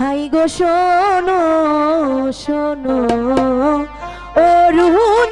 High গো শোনো শোনো অরুণ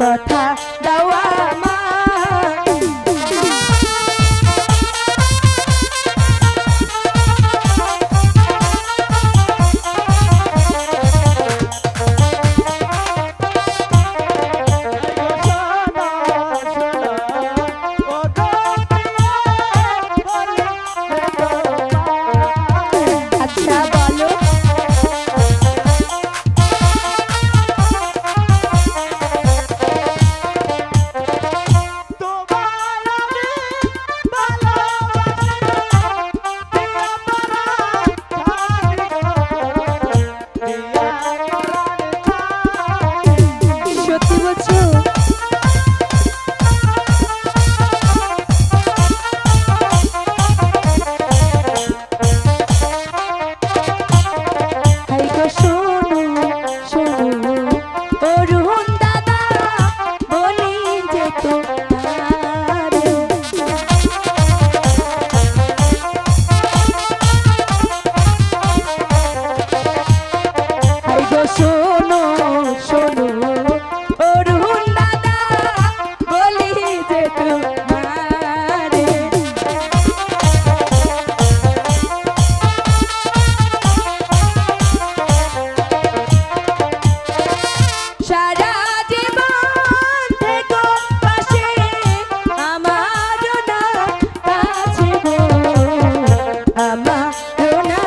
কথা দাওয়া Ooh. ¡No!